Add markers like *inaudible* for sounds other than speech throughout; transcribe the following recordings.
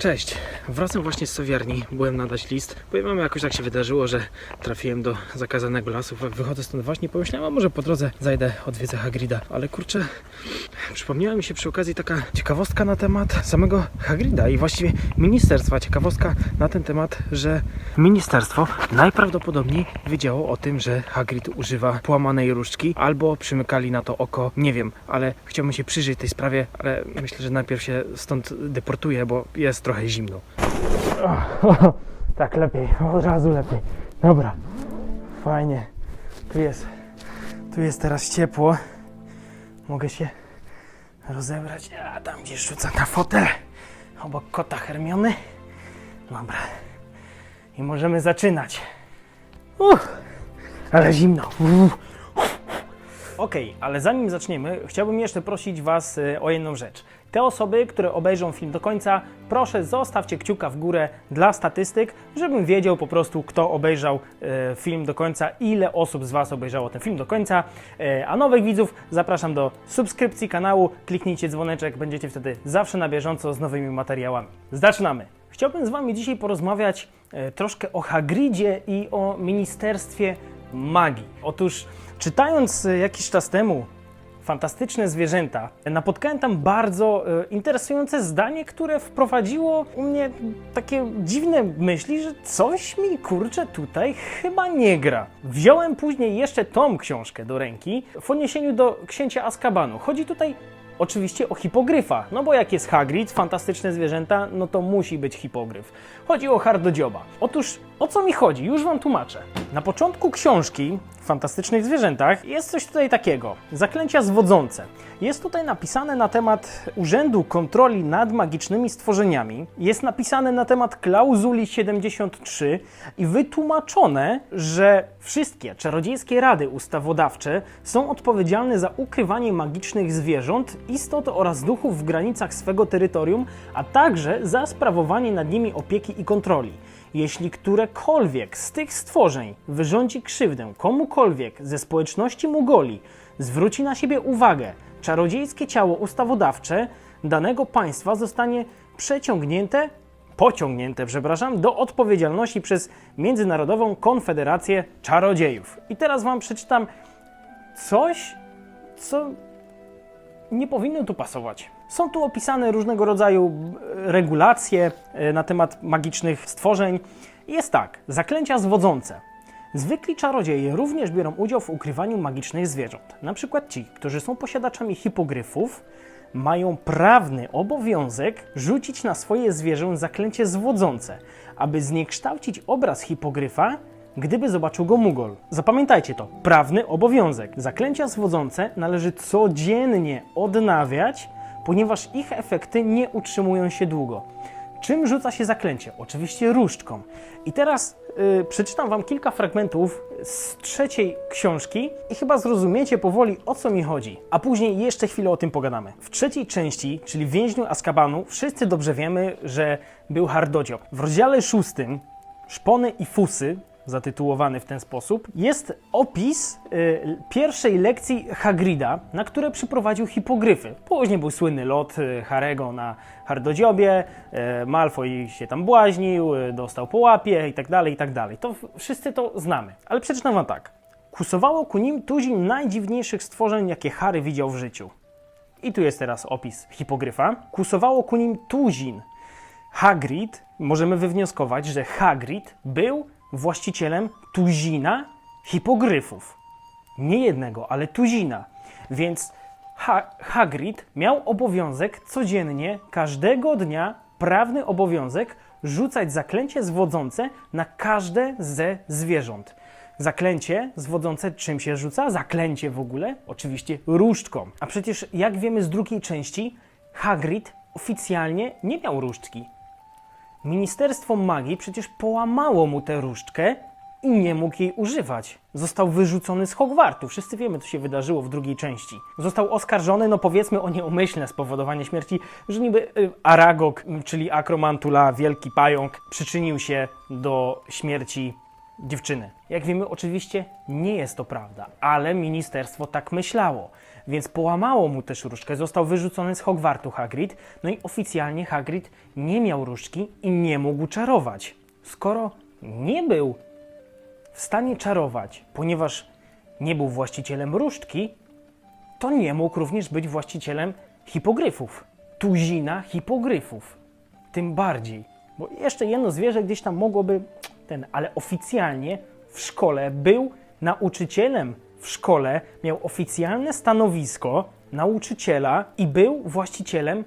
Cześć, wracam właśnie z sowiarni, byłem nadać list. Powiem wam, jakoś tak się wydarzyło, że trafiłem do zakazanego lasu. Wychodzę stąd właśnie, pomyślałem, a może po drodze zajdę, odwiedzę Hagrida. Ale kurczę, przypomniała mi się przy okazji taka ciekawostka na temat samego Hagrida i właściwie ministerstwa. Ciekawostka na ten temat, że ministerstwo najprawdopodobniej wiedziało o tym, że Hagrid używa połamanej różdżki albo przymykali na to oko, nie wiem, ale chciałbym się przyjrzeć tej sprawie, ale myślę, że najpierw się stąd deportuję, bo jest trochę zimno. *laughs* tak, lepiej, od razu lepiej. Dobra, fajnie. Tu jest, tu jest teraz ciepło. Mogę się rozebrać, a tam gdzieś rzucę na fotel obok kota Hermiony. Dobra. I możemy zaczynać. Uff, ale zimno. Uff. Okej, ale zanim zaczniemy, chciałbym jeszcze prosić Was y, o jedną rzecz. Te osoby, które obejrzą film do końca, proszę zostawcie kciuka w górę dla statystyk, żebym wiedział po prostu, kto obejrzał e, film do końca, ile osób z Was obejrzało ten film do końca. E, a nowych widzów zapraszam do subskrypcji kanału, kliknijcie dzwoneczek, będziecie wtedy zawsze na bieżąco z nowymi materiałami. Zaczynamy! Chciałbym z Wami dzisiaj porozmawiać e, troszkę o Hagridzie i o Ministerstwie Magii. Otóż czytając jakiś czas temu Fantastyczne zwierzęta. Napotkałem tam bardzo e, interesujące zdanie, które wprowadziło u mnie takie dziwne myśli, że coś mi kurczę tutaj chyba nie gra. Wziąłem później jeszcze tą książkę do ręki w odniesieniu do księcia Azkabanu. Chodzi tutaj oczywiście o hipogryfa, no bo jak jest Hagrid, fantastyczne zwierzęta, no to musi być hipogryf. Chodzi o hardodzioba. Otóż o co mi chodzi? Już wam tłumaczę. Na początku książki w fantastycznych zwierzętach jest coś tutaj takiego. Zaklęcia zwodzące. Jest tutaj napisane na temat Urzędu Kontroli nad Magicznymi Stworzeniami. Jest napisane na temat klauzuli 73 i wytłumaczone, że wszystkie czarodziejskie rady ustawodawcze są odpowiedzialne za ukrywanie magicznych zwierząt, istot oraz duchów w granicach swego terytorium, a także za sprawowanie nad nimi opieki i kontroli. Jeśli którekolwiek z tych stworzeń wyrządzi krzywdę komukolwiek ze społeczności Mugoli, zwróci na siebie uwagę, czarodziejskie ciało ustawodawcze danego państwa zostanie przeciągnięte, pociągnięte, przepraszam, do odpowiedzialności przez Międzynarodową Konfederację Czarodziejów. I teraz Wam przeczytam coś, co nie powinno tu pasować. Są tu opisane różnego rodzaju e, regulacje e, na temat magicznych stworzeń. Jest tak, zaklęcia zwodzące. Zwykli czarodzieje również biorą udział w ukrywaniu magicznych zwierząt. Na przykład ci, którzy są posiadaczami hipogryfów, mają prawny obowiązek rzucić na swoje zwierzę zaklęcie zwodzące, aby zniekształcić obraz hipogryfa, gdyby zobaczył go Mugol. Zapamiętajcie to, prawny obowiązek. Zaklęcia zwodzące należy codziennie odnawiać, ponieważ ich efekty nie utrzymują się długo. Czym rzuca się zaklęcie? Oczywiście różdżką. I teraz yy, przeczytam Wam kilka fragmentów z trzeciej książki i chyba zrozumiecie powoli o co mi chodzi. A później jeszcze chwilę o tym pogadamy. W trzeciej części, czyli więźniu Azkabanu, wszyscy dobrze wiemy, że był hardodziób. W rozdziale szóstym Szpony i fusy, zatytułowany w ten sposób, jest opis y, pierwszej lekcji Hagrida, na które przyprowadził hipogryfy. Później był słynny lot y, Harego na hardodziobie, y, Malfoy się tam błaźnił, y, dostał po łapie i tak dalej, i tak. To wszyscy to znamy. Ale przeczytam wam tak. Kusowało ku nim tuzin najdziwniejszych stworzeń, jakie Harry widział w życiu. I tu jest teraz opis hipogryfa. Kusowało ku nim tuzin. Hagrid, możemy wywnioskować, że Hagrid był właścicielem tuzina hipogryfów. Nie jednego, ale tuzina. Więc ha Hagrid miał obowiązek codziennie, każdego dnia, prawny obowiązek rzucać zaklęcie zwodzące na każde ze zwierząt. Zaklęcie zwodzące czym się rzuca? Zaklęcie w ogóle? Oczywiście różdżką. A przecież jak wiemy z drugiej części, Hagrid oficjalnie nie miał różdżki. Ministerstwo Magii przecież połamało mu tę różdżkę i nie mógł jej używać. Został wyrzucony z Hogwartu. Wszyscy wiemy, co się wydarzyło w drugiej części. Został oskarżony, no powiedzmy o nieumyślne spowodowanie śmierci, że niby y, Aragog, czyli Akromantula, wielki pająk, przyczynił się do śmierci dziewczyny. Jak wiemy, oczywiście nie jest to prawda, ale ministerstwo tak myślało, więc połamało mu też różdżkę, został wyrzucony z Hogwartu Hagrid, no i oficjalnie Hagrid nie miał różdżki i nie mógł czarować. Skoro nie był w stanie czarować, ponieważ nie był właścicielem różdżki, to nie mógł również być właścicielem hipogryfów. Tuzina hipogryfów. Tym bardziej. Bo jeszcze jedno zwierzę gdzieś tam mogłoby ten, ale oficjalnie w szkole był nauczycielem w szkole, miał oficjalne stanowisko nauczyciela i był właścicielem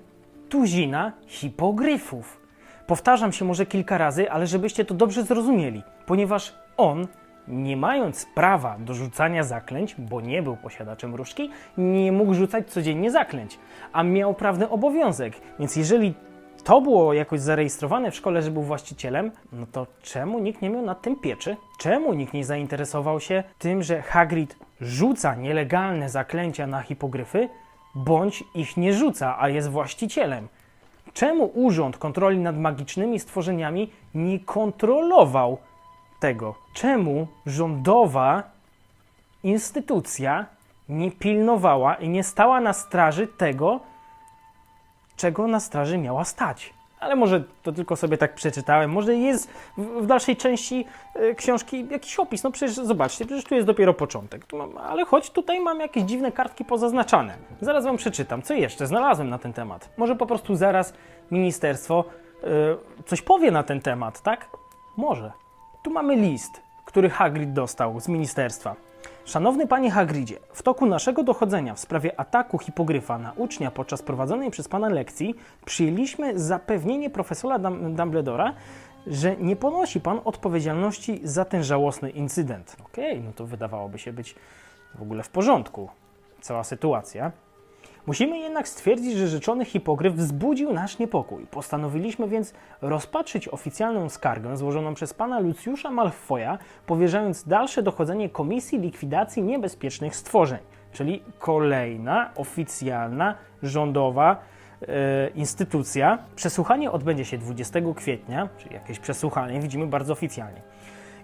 tuzina hipogryfów. Powtarzam się może kilka razy, ale żebyście to dobrze zrozumieli, ponieważ on, nie mając prawa do rzucania zaklęć, bo nie był posiadaczem różdżki, nie mógł rzucać codziennie zaklęć, a miał prawny obowiązek. Więc jeżeli to było jakoś zarejestrowane w szkole, że był właścicielem, no to czemu nikt nie miał nad tym pieczy? Czemu nikt nie zainteresował się tym, że Hagrid rzuca nielegalne zaklęcia na hipogryfy, bądź ich nie rzuca, a jest właścicielem? Czemu Urząd Kontroli nad Magicznymi Stworzeniami nie kontrolował tego? Czemu rządowa instytucja nie pilnowała i nie stała na straży tego, czego na straży miała stać? Ale może to tylko sobie tak przeczytałem, może jest w, dalszej części e, książki jakiś opis. No przecież zobaczcie, przecież tu jest dopiero początek. Ale choć tutaj mam jakieś dziwne kartki pozaznaczane. Zaraz wam przeczytam, co jeszcze znalazłem na ten temat. Może po prostu zaraz ministerstwo e, coś powie na ten temat, tak? Może. Tu mamy list, który Hagrid dostał z ministerstwa. Szanowny panie Hagridzie, w toku naszego dochodzenia w sprawie ataku hipogryfa na ucznia podczas prowadzonej przez pana lekcji przyjęliśmy zapewnienie profesora Dum- Dumbledora, że nie ponosi pan odpowiedzialności za ten żałosny incydent. Okej, no to wydawałoby się być w ogóle w porządku. Cała sytuacja. Musimy jednak stwierdzić, że rzeczony hipogryf wzbudził nasz niepokój. Postanowiliśmy więc rozpatrzyć oficjalną skargę złożoną przez pana Lucjusza Malfoya, powierzając dalsze dochodzenie Komisji Likwidacji Niebezpiecznych Stworzeń, czyli kolejna oficjalna, rządowa e, instytucja. Przesłuchanie odbędzie się 20 kwietnia, czyli jakieś przesłuchanie, widzimy bardzo oficjalnie.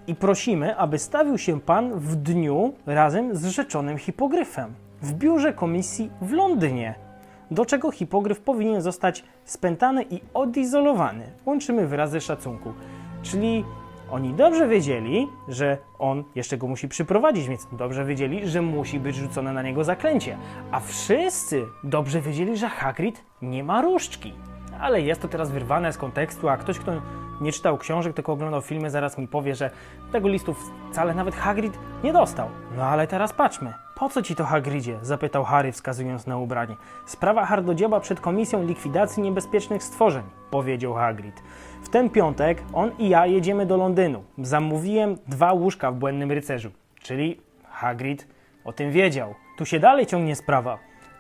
I prosimy, aby stawił się pan w dniu razem z rzeczonym hipogryfem w biurze komisji w Londynie, do czego hipogryf powinien zostać spętany i odizolowany. Łączymy wyrazy szacunku. Czyli oni dobrze wiedzieli, że on jeszcze go musi przyprowadzić, więc dobrze wiedzieli, że musi być rzucone na niego zaklęcie. A wszyscy dobrze wiedzieli, że Hagrid nie ma różdżki. Ale jest to teraz wyrwane z kontekstu, a ktoś, kto nie czytał książek, tylko oglądał filmy, zaraz mi powie, że tego listu wcale nawet Hagrid nie dostał. No ale teraz patrzmy. Po co ci to Hagridzie? zapytał Harry, wskazując na ubranie. Sprawa hardodzioba przed Komisją Likwidacji Niebezpiecznych Stworzeń, powiedział Hagrid. W ten piątek on i ja jedziemy do Londynu. Zamówiłem dwa łóżka w Błędnym Rycerzu. Czyli Hagrid o tym wiedział. Tu się dalej ciągnie sprawa.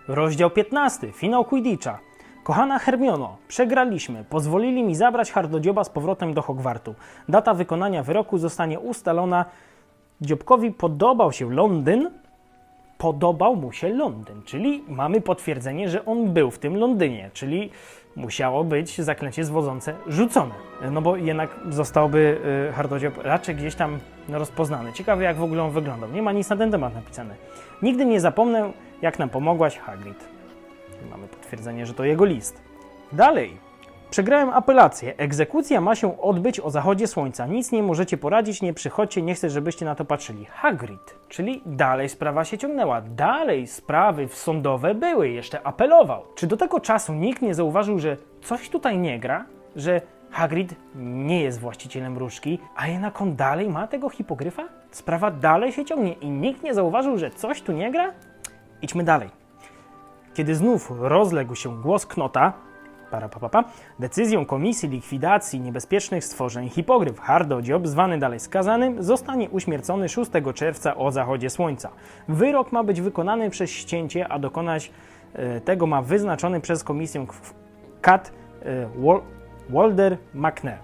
Rozdział 15. Finał Quidditcha. Kochana Hermiono, przegraliśmy. Pozwolili mi zabrać hardodzioba z powrotem do Hogwartu. Data wykonania wyroku zostanie ustalona. Dziobkowi podobał się Londyn, podobał mu się Londyn, czyli mamy potwierdzenie, że on był w tym Londynie, czyli musiało być zaklęcie zwodzące rzucone. No bo jednak zostałby y, hardodziob raczej gdzieś tam rozpoznany. Ciekawe jak w ogóle on wyglądał. Nie ma nic na ten temat napisane. Nigdy nie zapomnę, jak nam pomogłaś, Hagrid. Mamy potwierdzenie, że to jego list. Dalej. Przegrałem apelację. Egzekucja ma się odbyć o zachodzie słońca. Nic nie możecie poradzić, nie przychodźcie, nie chcę, żebyście na to patrzyli. Hagrid. Czyli dalej sprawa się ciągnęła. Dalej sprawy sądowe były, jeszcze apelował. Czy do tego czasu nikt nie zauważył, że coś tutaj nie gra? Że Hagrid nie jest właścicielem różdżki, a jednak on dalej ma tego hipogryfa? Sprawa dalej się ciągnie i nikt nie zauważył, że coś tu nie gra? Idźmy dalej. Kiedy znów rozległ się głos Knota, para, pa, pa, pa, decyzją Komisji Likwidacji Niebezpiecznych Stworzeń hipogryf Hardodziob, zwany dalej skazanym, zostanie uśmiercony 6 czerwca o zachodzie słońca. Wyrok ma być wykonany przez ścięcie, a dokonać e, tego ma wyznaczony przez Komisję Kat e, Wal- Walder McNair.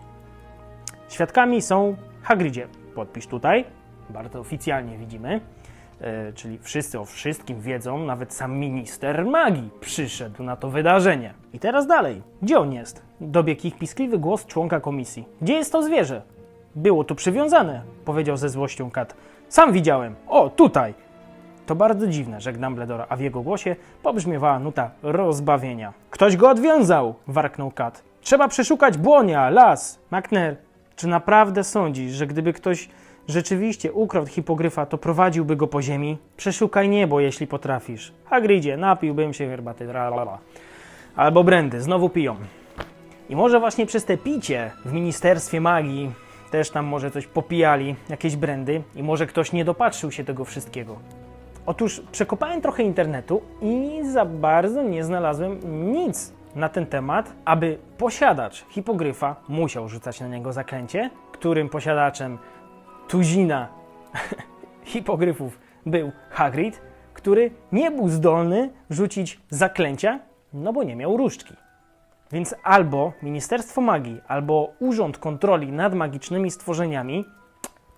Świadkami są Hagridzie. Podpisz tutaj, bardzo oficjalnie widzimy. E, czyli wszyscy o wszystkim wiedzą, nawet sam minister magii przyszedł na to wydarzenie. I teraz dalej. Gdzie on jest? Dobiegł ich piskliwy głos członka komisji. Gdzie jest to zwierzę? Było tu przywiązane, powiedział ze złością Kat. Sam widziałem. O, tutaj. To bardzo dziwne, rzekł Dumbledore, a w jego głosie pobrzmiewała nuta rozbawienia. Ktoś go odwiązał, warknął Kat. Trzeba przeszukać błonia, las. McNair, czy naprawdę sądzisz, że gdyby ktoś rzeczywiście ukradł hipogryfa, to prowadziłby go po ziemi? Przeszukaj niebo, jeśli potrafisz. Hagridzie, napiłbym się herbaty, tralala. Albo brandy, znowu piją. I może właśnie przez te picie w Ministerstwie Magii też tam może coś popijali, jakieś brandy i może ktoś nie dopatrzył się tego wszystkiego. Otóż przekopałem trochę internetu i za bardzo nie znalazłem nic na ten temat, aby posiadacz hipogryfa musiał rzucać na niego zaklęcie, którym posiadaczem tuzina *laughs* hipogryfów był Hagrid, który nie był zdolny rzucić zaklęcia, no bo nie miał różdżki. Więc albo Ministerstwo Magii, albo Urząd Kontroli nad Magicznymi Stworzeniami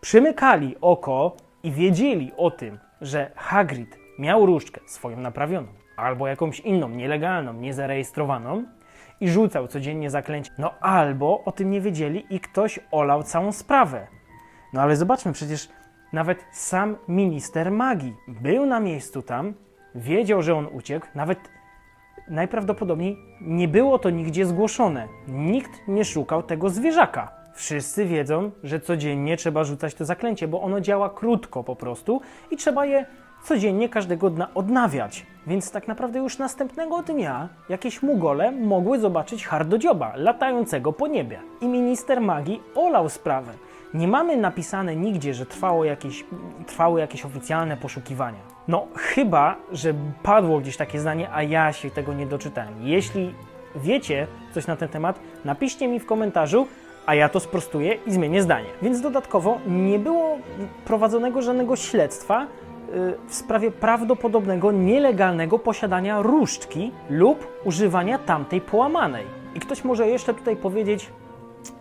przymykali oko i wiedzieli o tym, że Hagrid miał różdżkę swoją naprawioną, albo jakąś inną, nielegalną, niezarejestrowaną i rzucał codziennie zaklęcie. No albo o tym nie wiedzieli i ktoś olał całą sprawę. No ale zobaczmy, przecież nawet sam minister magii był na miejscu tam, wiedział, że on uciekł, nawet najprawdopodobniej nie było to nigdzie zgłoszone. Nikt nie szukał tego zwierzaka. Wszyscy wiedzą, że codziennie trzeba rzucać to zaklęcie, bo ono działa krótko po prostu i trzeba je codziennie każdego dnia odnawiać. Więc tak naprawdę już następnego dnia jakieś mugole mogły zobaczyć hardodzioba latającego po niebie. I minister magii olał sprawę. Nie mamy napisane nigdzie, że trwało jakieś, trwały jakieś oficjalne poszukiwania. No, chyba, że padło gdzieś takie zdanie, a ja się tego nie doczytałem. Jeśli wiecie coś na ten temat, napiszcie mi w komentarzu, a ja to sprostuję i zmienię zdanie. Więc dodatkowo nie było prowadzonego żadnego śledztwa y, w sprawie prawdopodobnego nielegalnego posiadania różdżki lub używania tamtej połamanej. I ktoś może jeszcze tutaj powiedzieć,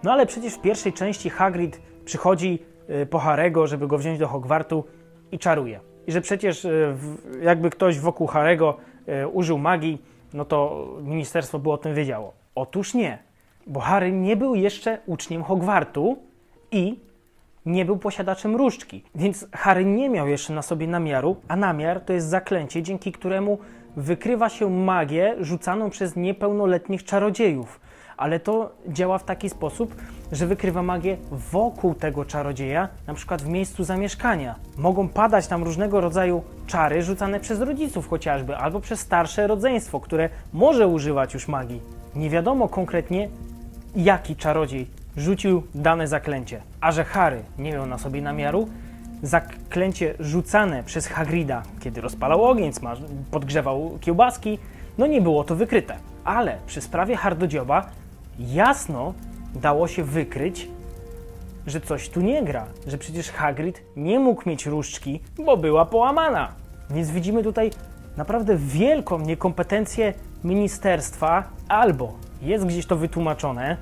no ale przecież w pierwszej części Hagrid przychodzi y, po żeby go wziąć do Hogwartu i czaruje. I że przecież y, jakby ktoś wokół Harego y, użył magii, no to ministerstwo by o tym wiedziało. Otóż nie, bo Harry nie był jeszcze uczniem Hogwartu i nie był posiadaczem różdżki, więc Harry nie miał jeszcze na sobie namiaru, a namiar to jest zaklęcie, dzięki któremu wykrywa się magię rzucaną przez niepełnoletnich czarodziejów. Ale to działa w taki sposób, że wykrywa magię wokół tego czarodzieja, na przykład w miejscu zamieszkania. Mogą padać tam różnego rodzaju czary rzucane przez rodziców chociażby, albo przez starsze rodzeństwo, które może używać już magii. Nie wiadomo konkretnie, jaki czarodziej rzucił dane zaklęcie. A że Harry nie miał na sobie namiaru, zaklęcie rzucane przez Hagrida, kiedy rozpalał ogień, podgrzewał kiełbaski, no nie było to wykryte. Ale przy sprawie hardodzioba jasno dało się wykryć, że coś tu nie gra, że przecież Hagrid nie mógł mieć różdżki, bo była połamana. Więc widzimy tutaj naprawdę wielką niekompetencję ministerstwa, albo jest gdzieś to wytłumaczone,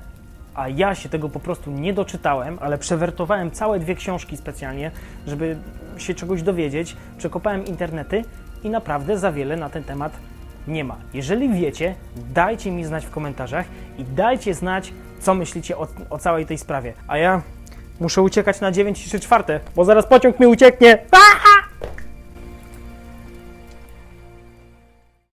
a ja się tego po prostu nie doczytałem, ale przewertowałem całe dwie książki specjalnie, żeby się czegoś dowiedzieć, przekopałem internety i naprawdę za wiele na ten temat ma. Jeżeli wiecie, dajcie mi znać w komentarzach i dajcie znać, co myślicie o, o całej tej sprawie. A ja muszę uciekać na 9 i 3 czwarte, bo zaraz pociąg mi ucieknie.